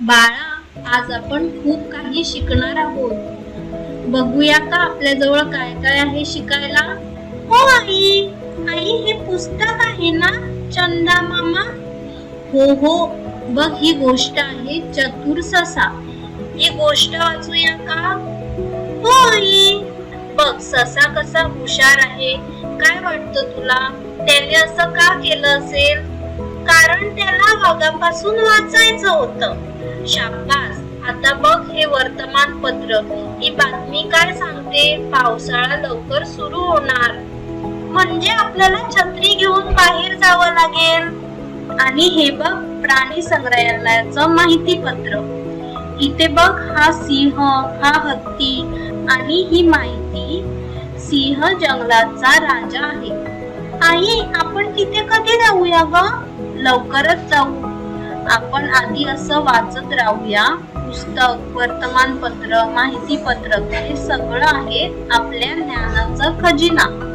बाळा आज आपण खूप काही शिकणार आहोत. बघूया का आपल्या जवळ काय काय आहे शिकायला? हो आई. आई हे पुस्तक आहे ना चंदा मामा? हो हो. बघ ही गोष्ट आहे चतुर ससा. ही गोष्ट वाचूया का? हो आई. बघ ससा कसा हुशार आहे. काय वाटतं तुला? त्याने असं का केलं असेल? कारण त्याला वाघापासून वाचायचं होतं. शाबास. आता बघ हे वर्तमानपत्र. ही बातमी काय सांगते? पावसाळा लवकर सुरू होणार. म्हणजे आपल्याला छत्री घेऊन बाहेर जावं लागेल. आणि हे बघ प्राणी संग्रहालयाचं माहिती पत्र इथे बघ हा सिंह हा हत्ती आणि ही माहिती. सिंह जंगलाचा राजा आहे. आई आपण तिथे कधी जाऊया ग? लवकरच जाऊ. आपण आधी असं वाचत राहूया. पुस्तक वर्तमानपत्र माहितीपत्रक हे सगळं आहे आपल्या ज्ञानाचा खजिना.